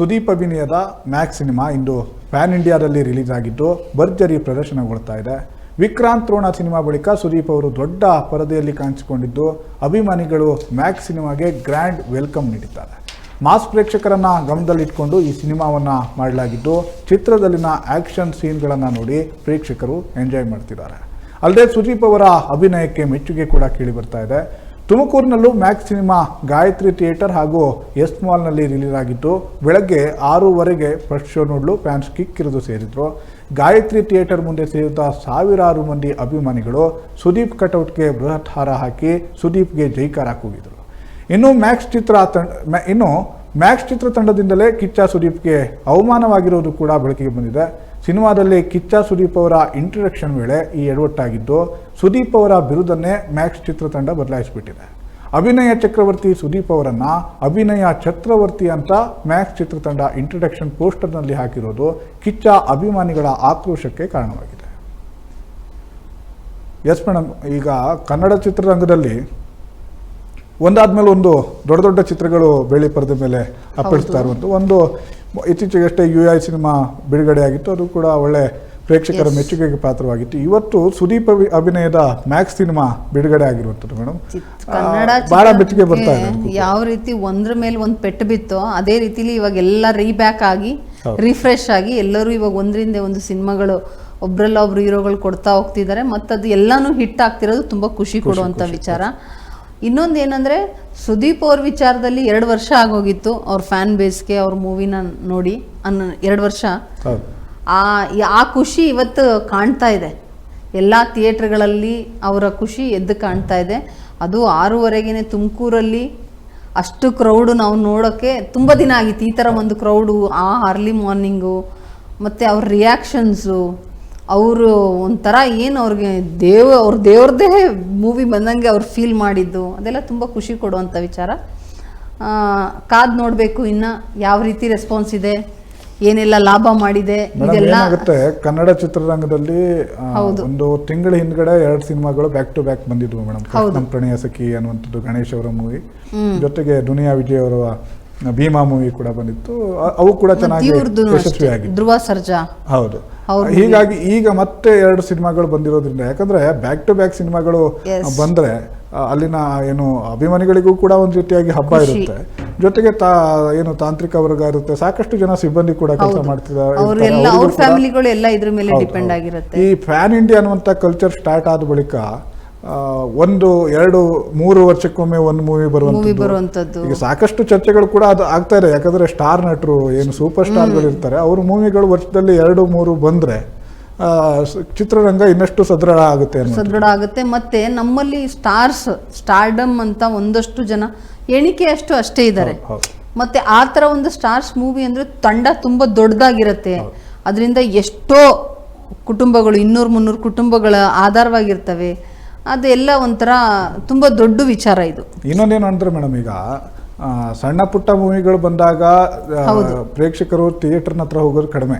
ಸುದೀಪ್ ಅಭಿನಯದ Max cinema ಇಂದು pan ಇಂಡಿಯಾದಲ್ಲಿ ರಿಲೀಸ್ ಆಗಿದ್ದು ಭರ್ಜರಿ ಪ್ರದರ್ಶನಗೊಳ್ತಾ ಇದೆ. ವಿಕ್ರಾಂತ್ ರೋಣ ಸಿನಿಮಾ ಬಳಿಕ ಸುದೀಪ್ ಅವರು ದೊಡ್ಡ ಪರದೆಯಲ್ಲಿ ಕಾಣಿಸಿಕೊಂಡಿದ್ದು ಅಭಿಮಾನಿಗಳು ಮ್ಯಾಕ್ಸ್ ಸಿನಿಮಾಗೆ ಗ್ರ್ಯಾಂಡ್ ವೆಲ್ಕಮ್ ನೀಡಿದ್ದಾರೆ. ಮಾಸ್ ಪ್ರೇಕ್ಷಕರನ್ನ ಗಮನದಲ್ಲಿಟ್ಕೊಂಡು ಈ ಸಿನಿಮಾವನ್ನು ಮಾಡಲಾಗಿದ್ದು ಚಿತ್ರದಲ್ಲಿನ ಆಕ್ಷನ್ ಸೀನ್ಗಳನ್ನು ನೋಡಿ ಪ್ರೇಕ್ಷಕರು ಎಂಜಾಯ್ ಮಾಡ್ತಿದ್ದಾರೆ. ಅಲ್ಲದೆ ಸುದೀಪ್ ಅವರ ಅಭಿನಯಕ್ಕೆ ಮೆಚ್ಚುಗೆ ಕೂಡ ಕೇಳಿ ಬರ್ತಾ ಇದೆ. ತುಮಕೂರಿನಲ್ಲೂ ಮ್ಯಾಕ್ಸ್ ಸಿನಿಮಾ ಗಾಯತ್ರಿ ಥಿಯೇಟರ್ ಹಾಗೂ ಎಸ್ ಮಾಲ್ನಲ್ಲಿ ರಿಲೀಸ್ ಆಗಿತ್ತು. ಬೆಳಗ್ಗೆ ಆರೂವರೆಗೆ ಫಸ್ಟ್ ಶೋ ನೋಡಲು ಫ್ಯಾನ್ಸ್ ಕಿಕ್ಕಿರಿದು ಸೇರಿದ್ರು. ಗಾಯತ್ರಿ ಥಿಯೇಟರ್ ಮುಂದೆ ಸೇರಿದ ಸಾವಿರಾರು ಮಂದಿ ಅಭಿಮಾನಿಗಳು ಸುದೀಪ್ ಕಟೌಟ್ಗೆ ಬೃಹತ್ ಹಾರ ಹಾಕಿ ಸುದೀಪ್ಗೆ ಜೈಕಾರ ಕೂಗಿದರು. ಇನ್ನು ಮ್ಯಾಕ್ಸ್ ಚಿತ್ರ ತಂಡ ಇನ್ನು ಮ್ಯಾಕ್ಸ್ ಚಿತ್ರ ತಂಡದಿಂದಲೇ ಕಿಚ್ಚ ಸುದೀಪ್ಗೆ ಅವಮಾನವಾಗಿರೋದು ಕೂಡ ಬೆಳಕಿಗೆ ಬಂದಿದೆ. ಸಿನಿಮಾದಲ್ಲಿ ಕಿಚ್ಚ ಸುದೀಪ್ ಅವರ ಇಂಟ್ರಡಕ್ಷನ್ ವೇಳೆ ಈ ಎಡವಟ್ಟಾಗಿದ್ದು, ಸುದೀಪ್ ಅವರ ಬಿರುದನ್ನೇ ಮ್ಯಾಕ್ಸ್ ಚಿತ್ರತಂಡ ಬದಲಾಯಿಸಿಬಿಟ್ಟಿದೆ. ಅಭಿನಯ ಚಕ್ರವರ್ತಿ ಸುದೀಪ್ ಅವರನ್ನು ಅಭಿನಯ ಚಕ್ರವರ್ತಿ ಅಂತ ಮ್ಯಾಕ್ಸ್ ಚಿತ್ರತಂಡ ಇಂಟ್ರಡಕ್ಷನ್ ಪೋಸ್ಟರ್ನಲ್ಲಿ ಹಾಕಿರೋದು ಕಿಚ್ಚ ಅಭಿಮಾನಿಗಳ ಆಕ್ರೋಶಕ್ಕೆ ಕಾರಣವಾಗಿದೆ. ಎಸ್ ಮೇಡಮ್, ಈಗ ಕನ್ನಡ ಚಿತ್ರರಂಗದಲ್ಲಿ ಒಂದಾದ್ಮೇಲೆ ಒಂದು ದೊಡ್ಡ ದೊಡ್ಡ ಚಿತ್ರಗಳು ಬೆಳ್ಳಿ ಪರದೆ ಮೇಲೆ ಅಪ್ಪಳಿಸ್ತಾ ಇರುವಂಥ ಒಂದು ಇತ್ತೀಚೆಗಷ್ಟೇ ಯು ಐ ಸಿನಿಮಾ ಬಿಡುಗಡೆ ಆಗಿತ್ತು ಅದು ಕೂಡ ಒಳ್ಳೆ ಪ್ರೇಕ್ಷಕರ. ಮೆಚ್ಚುಗೆಗೆ ಪಾತ್ರವಾಗಿತ್ತು. ಇವತ್ತು ಸುದೀಪ್ ಅಭಿ- ಅಭಿನಯದ ಮ್ಯಾಕ್ಸ್ ಸಿನಿಮಾ ಬಿಡುಗಡೆ ಆಗಿರುವಂಥದ್ದು ಮೇಡಮ್ ಬಹಳ ಮೆಚ್ಚುಗೆ ಬರ್ತಾ ಇದೆ ಯಾವ ರೀತಿ ಒಂದ್ರ ಮೇಲೆ ಒಂದು ಪೆಟ್ಟು ಬಿತ್ತೋ ಅದೇ ರೀತಿಲಿ ಇವಾಗ ಎಲ್ಲ ರೀಬ್ಯಾಕ್ ಆಗಿ ರಿಫ್ರೆಶ್ ಆಗಿ ಎಲ್ಲರೂ ಇವಾಗ ಒಂದರಿಂದ ಒಂದು ಸಿನಿಮಾಗಳು ಒಬ್ರಲ್ಲ ಒಬ್ರು ಹೀರೋಗಳು ಕೊಡ್ತಾ ಹೋಗ್ತಿದ್ದಾರೆ. ಮತ್ತು ಅದು ಎಲ್ಲಾನು ಹಿಟ್ ಆಗ್ತಿರೋದು ತುಂಬಾ ಖುಷಿ ಕೊಡುವಂತ ವಿಚಾರ. ಇನ್ನೊಂದು ಏನಂದರೆ ಸುದೀಪ್ ಅವ್ರ ವಿಚಾರದಲ್ಲಿ ಎರಡು ವರ್ಷ ಆಗೋಗಿತ್ತು ಅವ್ರ ಫ್ಯಾನ್ ಬೇಸ್ಗೆ ಅವ್ರ ಮೂವಿನ ನೋಡಿ ಅನ್ನ ಎರಡು ವರ್ಷ. ಆ ಆ ಖುಷಿ ಇವತ್ತು ಕಾಣ್ತಾ ಇದೆ. ಎಲ್ಲ ಥಿಯೇಟ್ರ್ಗಳಲ್ಲಿ ಅವರ ಖುಷಿ ಎದ್ದು ಕಾಣ್ತಾ ಇದೆ. ಅದು ಆರೂವರೆಗೇನೆ ತುಮಕೂರಲ್ಲಿ ಅಷ್ಟು ಕ್ರೌಡು ನಾವು ನೋಡೋಕ್ಕೆ ತುಂಬ ದಿನ ಆಗಿತ್ತು. ಈ ಥರ ಒಂದು ಕ್ರೌಡು ಆ ಅರ್ಲಿ ಮಾರ್ನಿಂಗು ಮತ್ತು ಅವ್ರ ರಿಯಾಕ್ಷನ್ಸು ಅವರು ಒಂಥರ ಏನು ಅವ್ರಿಗೆ ದೇವ ಅವ್ರ ದೇವ್ರದ್ದೇ ಮೂವಿ ಬಂದಂಗೆ ಅವ್ರು ಫೀಲ್ ಮಾಡಿದ್ದು. ಅದೆಲ್ಲ ತುಂಬ ಖುಷಿ ಕೊಡುವಂಥ ವಿಚಾರ. ಕಾದ್ ನೋಡಬೇಕು ಇನ್ನು ಯಾವ ರೀತಿ ರೆಸ್ಪಾನ್ಸ್ ಇದೆ ಏನೆಲ್ಲ ಲಾಭ ಮಾಡಿದೆ ಇದೆಲ್ಲ ಏನಾಗುತ್ತೆ ಕನ್ನಡ ಚಿತ್ರರಂಗದಲ್ಲಿ ಹೌದು. ಒಂದು ತಿಂಗಳ ಹಿಂದ್ಗಡೆ ಎರಡು ಸಿನಿಮಾಗಳು ಬ್ಯಾಕ್ ಟು ಬ್ಯಾಕ್ ಬಂದಿದ್ವು ಮೇಡಮ್. ಪ್ರಣಯ ಸಖಿ ಅನ್ನುವಂಥದ್ದು ಗಣೇಶ್ ಅವರ ಮೂವಿ ಜೊತೆಗೆ ದುನಿಯಾ ವಿಜಯ್ ಅವರ ಭೀಮಾ ಮೂವಿ ಕೂಡ ಬಂದಿತ್ತು. ಅವು ಕೂಡ ಚೆನ್ನಾಗಿ ಯಶಸ್ವಿ ಆಗಿದೆ ಧ್ರುವ ಸರ್ಜಾ. ಹೌದು. ಹೀಗಾಗಿ ಈಗ ಮತ್ತೆ ಎರಡು ಸಿನಿಮಾಗಳು ಬಂದಿರೋದ್ರಿಂದ ಯಾಕಂದ್ರೆ ಬ್ಯಾಕ್ ಟು ಬ್ಯಾಕ್ ಸಿನಿಮಾಗಳು ಬಂದ್ರೆ ಅಲ್ಲಿನ ಏನು ಅಭಿಮಾನಿಗಳಿಗೂ ಕೂಡ ಒಂದು ರೀತಿಯಾಗಿ ಹಬ್ಬ. ಇರುತ್ತೆ. ಜೊತೆಗೆ ತಾ ಏನು ತಾಂತ್ರಿಕ ವರ್ಗ ಇರುತ್ತೆ ಸಾಕಷ್ಟು ಜನ ಸಿಬ್ಬಂದಿ ಕೂಡ ಕೆಲಸ ಮಾಡ್ತಿದ್ದಾರೆ ಅವ್ರೆಲ್ಲ ಇರ್ತಾರೆ. ಅವ್ರ ಫ್ಯಾಮಿಲಿಗಳು ಎಲ್ಲ ಇದ್ರ ಮೇಲೆ ಡಿಪೆಂಡ್ ಆಗಿರುತ್ತೆ. ಈ ಫ್ಯಾನ್ ಇಂಡಿಯಾ ಅನ್ನುವಂತ ಕಲ್ಚರ್ ಸ್ಟಾರ್ಟ್ ಆದ ಬಳಿಕ ಒಂದು ಎರಡು ಮೂರು ವರ್ಷಕ್ಕೊಮ್ಮೆ ಒಂದು ಮೂವಿ ಬರುವಂತದ್ದು ಈಗ ಸಾಕಷ್ಟು ಚರ್ಚೆಗಳು ಕೂಡ ಅದು ಆಗ್ತಾ ಇದೆ. ಯಾಕಂದ್ರೆ ಸ್ಟಾರ್ ನಟರು ಏನು ಸೂಪರ್ ಸ್ಟಾರ್ಗಳು ಇರ್ತಾರೆ. ಅವ್ರ ಮೂವಿಗಳು ವರ್ಷದಲ್ಲಿ ಎರಡು ಮೂರು ಬಂದ್ರೆ ಚಿತ್ರರಂಗ ಇನ್ನಷ್ಟು ಸದೃಢ ಆಗುತ್ತೆ ಸದೃಢ ಆಗುತ್ತೆ. ಮತ್ತೆ ನಮ್ಮಲ್ಲಿ ಸ್ಟಾರ್ಸ್ ಸ್ಟಾರ್ಡಮ್ ಅಂತ ಒಂದಷ್ಟು ಜನ ಎಣಿಕೆ ಅಷ್ಟು ಅಷ್ಟೇ ಇದ್ದಾರೆ. ಮತ್ತೆ ಆ ತರ ಒಂದು ಸ್ಟಾರ್ಸ್ ಮೂವಿ ಅಂದ್ರೆ ತಂಡ ತುಂಬಾ ದೊಡ್ಡದಾಗಿರುತ್ತೆ. ಅದರಿಂದ ಎಷ್ಟೋ ಕುಟುಂಬಗಳು ಇನ್ನೂರು ಮುನ್ನೂರು ಕುಟುಂಬಗಳ ಆಧಾರವಾಗಿರ್ತವೆ. ಅದೆಲ್ಲ ಒಂಥರ ತುಂಬ ದೊಡ್ಡ ವಿಚಾರ ಇದು. ಇನ್ನೊಂದೇನು ಅಂದ್ರೆ ಮೇಡಮ್ ಈಗ ಸಣ್ಣ ಪುಟ್ಟ ಮೂವಿಗಳು ಬಂದಾಗ ಪ್ರೇಕ್ಷಕರು ಥಿಯೇಟರ್ ಹತ್ರ ಹೋಗೋದು ಕಡಿಮೆ.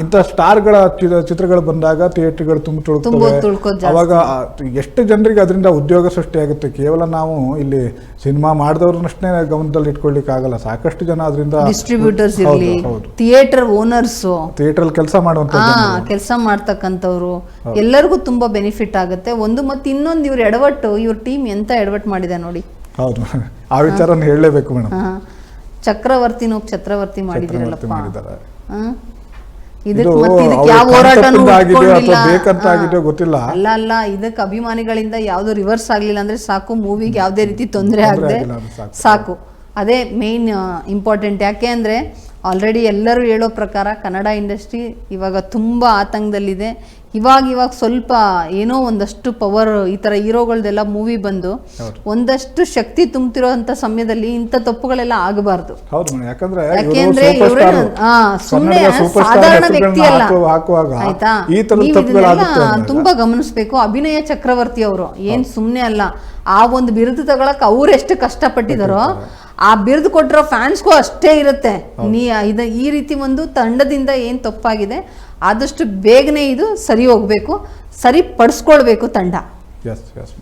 ಇಂತ ಇಂಥ ಸ್ಟಾರ್ಗಳ ಚಿತ್ರಗಳು ಬಂದಾಗ ಥಿಯೇಟರ್ಗಳು ತುಂಬ ತುಳುಕ್ತವೆ. ಅವಾಗ ಎಷ್ಟು ಜನರಿಗೆ ಅದರಿಂದ ಉದ್ಯೋಗ ಸೃಷ್ಟಿಯಾಗುತ್ತೆ ಕೇವಲ ನಾವು ಇಲ್ಲಿ ಸಿನಿಮಾ ಮಾಡಿದವ್ರನ್ನಷ್ಟೇ ಗಮನದಲ್ಲಿ ಇಟ್ಕೊಳ್ಲಿಕ್ಕೆ ಆಗಲ್ಲ ಸಾಕಷ್ಟು ಜನ ಅದರಿಂದ ಡಿಸ್ಟ್ರಿಬ್ಯೂಟರ್ಸ್ ಇರಲಿ ಥಿಯೇಟರ್ ಓನರ್ಸ್ ಥಿಯೇಟರ್ ಕೆಲಸ ಮಾಡುವಂತ ಕೆಲಸ ಮಾಡ್ತಕ್ಕಂಥವ್ರು. ಎಲ್ಲರಿಗೂ ತುಂಬಾ ಬೆನಿಫಿಟ್ ಆಗುತ್ತೆ. ಒಂದು ಮತ್ತೆ ಇನ್ನೊಂದು ಇವ್ರ ಎಡವಟ್ಟು ಇವ್ರ ಟೀಮ್ ಎಂತ ಎಡವಟ್ ಮಾಡಿದೆ ನೋಡಿ. ಹೌದು. ಆ ವಿಚಾರನ ಹೇಳಲೇಬೇಕು ಮೇಡಮ್ ಚಕ್ರವರ್ತಿನೂ ಛತ್ರವರ್ತಿ ಮಾಡಿದಿರಲ್ಲಪ್ಪ ಮಾಡಿದ್ದಾರೆ. ಗೊತ್ತಿಲ್ಲ. ಅಲ್ಲ ಅಲ್ಲ. ಇದಕ್ಕೆ ಅಭಿಮಾನಿಗಳಿಂದ ಯಾವ್ದು ರಿವರ್ಸ್ ಆಗ್ಲಿಲ್ಲ ಅಂದ್ರೆ ಸಾಕು ಮೂವಿಗೆ ಯಾವ್ದೇ ರೀತಿ ತೊಂದರೆ ಆಗದೆ ಸಾಕು. ಸಾಕು. ಅದೇ ಮೇನ್ ಇಂಪಾರ್ಟೆಂಟ್ ಯಾಕೆ ಅಂದ್ರೆ ಆಲ್ರೆಡಿ ಎಲ್ಲರೂ ಹೇಳೋ ಪ್ರಕಾರ ಕನ್ನಡ ಇಂಡಸ್ಟ್ರಿ ಇವಾಗ ತುಂಬಾ ಆತಂಕದಲ್ಲಿದೆ. ಇವಾಗ ಇವಾಗ ಸ್ವಲ್ಪ ಏನೋ ಒಂದಷ್ಟು ಪವರ್ ಈ ತರ ಹೀರೋಗಳ್ದೆಲ್ಲ ಮೂವಿ ಬಂದು ಒಂದಷ್ಟು ಶಕ್ತಿ ತುಂಬ್ತಿರೋಂಥ ಸಮಯದಲ್ಲಿ ಇಂಥ ತಪ್ಪುಗಳೆಲ್ಲ ಆಗಬಾರ್ದು. ಯಾಕಂದ್ರೆ ಸುಮ್ಮನೆ ಸಾಧಾರಣ ವ್ಯಕ್ತಿ ಅಲ್ಲ. ಆಯ್ತಾ? ತುಂಬಾ ಗಮನಿಸ್ಬೇಕು. ಅಭಿನಯ ಚಕ್ರವರ್ತಿ ಅವರು ಏನ್ ಸುಮ್ನೆ ಅಲ್ಲ ಆ ಒಂದು ಬಿರುದು ತಗೊಳಕ್ ಅವ್ರು ಎಷ್ಟು ಕಷ್ಟಪಟ್ಟಿದಾರೋ ಆ ಬಿರುದು ಕೊಟ್ಟಿರೋ ಫ್ಯಾನ್ಸ್ಗೂ ಅಷ್ಟೇ ಇರುತ್ತೆ. ನೀ ಇದ ಈ ರೀತಿ ಒಂದು ತಂಡದಿಂದ ಏನು ತಪ್ಪಾಗಿದೆ ಆದಷ್ಟು ಬೇಗನೆ ಇದು ಸರಿ ಹೋಗಬೇಕು ಸರಿ ಪಡಿಸ್ಕೊಳ್ಬೇಕು ತಂಡ. S S